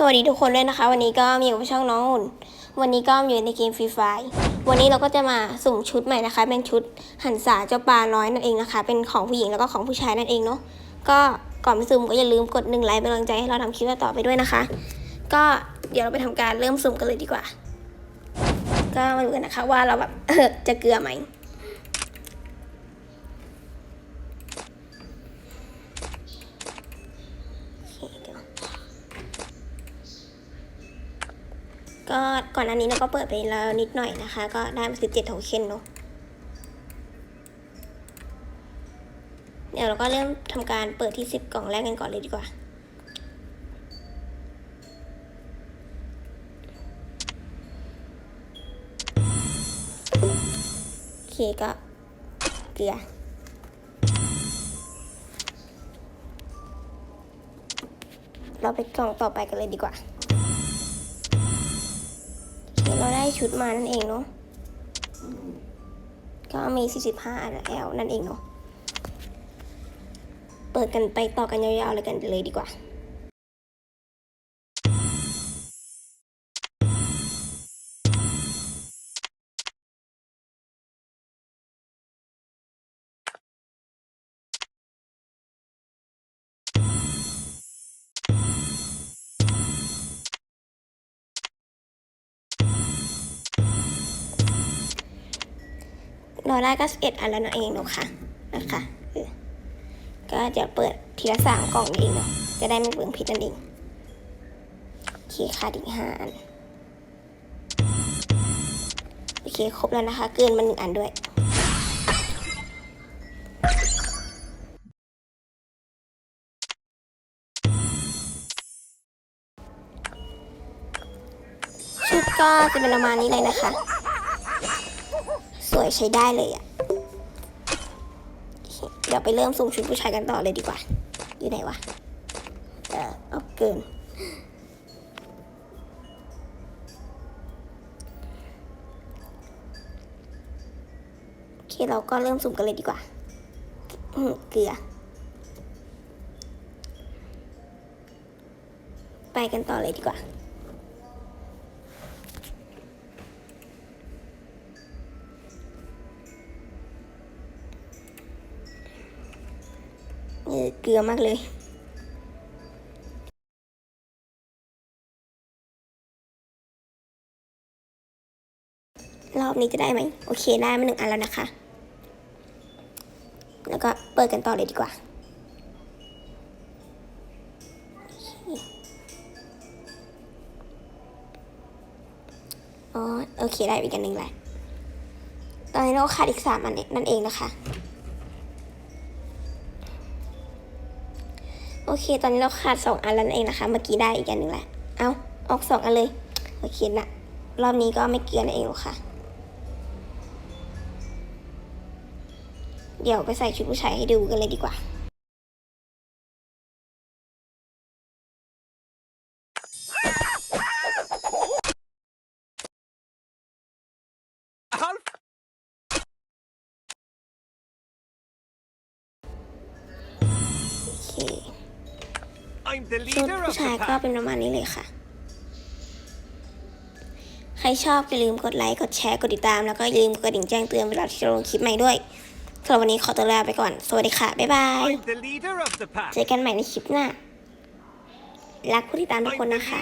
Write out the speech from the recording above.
สวัสดีทุกคนด้วยนะคะ วันนี้ก็มีอยู่กับช่องน้องอุ่น วันนี้ก็อยู่ในเกมฟรีไฟวันนี้เราก็จะมาสุ่มชุดใหม่นะคะ เป็นชุดหันษาเจ้าปลาน้อยนั่นเองนะคะ เป็นของผู้หญิงแล้วก็ของผู้ชายนั่นเองเนาะก็ก่อนไปสุ่มก็อย่าลืมกดหนึ่งไลค์เป็นกำลังใจให้เราทำคลิปต่อไปด้วยนะคะ ก็เดี๋ยวเราไปทำการเริ่มสุ่มกันเลยดีกว่า ก็มาดูกันนะคะว่าเราแบบจะเกลือไหม โอเคเดี๋ยว ก็ก่อนหน้านี้เราก็เปิดไปแล้วนิดหน่อยนะคะ ก็ได้มาสิบเจ็ดโทเค็นเนาะเดี๋ยวเราก็เริ่มทำการเปิดที่สิบกล่องแรกกันก่อนเลยดีกว่า โอเคก็เกลือเราไปกล่องต่อไปกันเลยดีกว่า ชุดมานั่นเองเนาะก็มี 45อันแล้วนั่นเองเนาะ เปิดกันไปต่อกันยาวๆเลยกันเลยดีกว่า เราได้ก็11อันแล้วนั่นเองเนาะค่ะนะคะก็จะเปิดทีละสามกล่องเองเนาะจะได้ไม่เปลืองพิษนั่นเองโอเคค่ะอีกห้าอันโอเคครบแล้วนะคะ เกินมาหนึ่งอันด้วยชุดก็จะเป็นประมาณนี้เลยนะคะ วยใช้ได้เลยอะ่ะเดี๋ยวไปเริ่มสุ่มชุดผู้ชายกันต่อเลยดีกว่า อยู่ไหนวะ เออเอาเกิน โอเค เราก็เริ่มสุ่มกันเลยดีกว่า เกลือ ไปกันต่อเลยดีกว่า เออเกลือมากเลย รอบนี้จะได้ไหม โอเคได้มาหนึ่งอันแล้วนะคะ แล้วก็เปิดกันต่อเลยดีกว่าอ๋อโอเคได้อีกอันหนึ่งแหละตอนนี้เราขาดอีกสามอันนั่นเองนะคะ โอเค ตอนนี้เราขาดสองอันแล้วนั่นเองนะคะ เมื่อกี้ได้อีกอันหนึ่งแหละ เอาออกสองอันเลย โอเคนะรอบนี้ก็ไม่เกลือนั่นเองหรอกค่ะ เดี๋ยวไปใส่ชุดผู้ชายให้ดูกันเลยดีกว่า ชุด leader ผู้ of ชาย the ก็ pack. เป็นประมาณนี้เลยค่ะ ใครชอบอย่าลืมกดไลค์ กดแชร์ กดติดตาม แล้วก็อย่าลืมกดกระดิ่งแจ้งเตือนเวลาที่เราลงคลิปใหม่ด้วยสำหรับวันนี้ขอตัวลาไปก่อน สวัสดีค่ะ บ๊ายบาย I'm the leader of the pack. เจอกันใหม่ในคลิปหน้า รักผู้ติดตามทุก I'm คน the นะคะ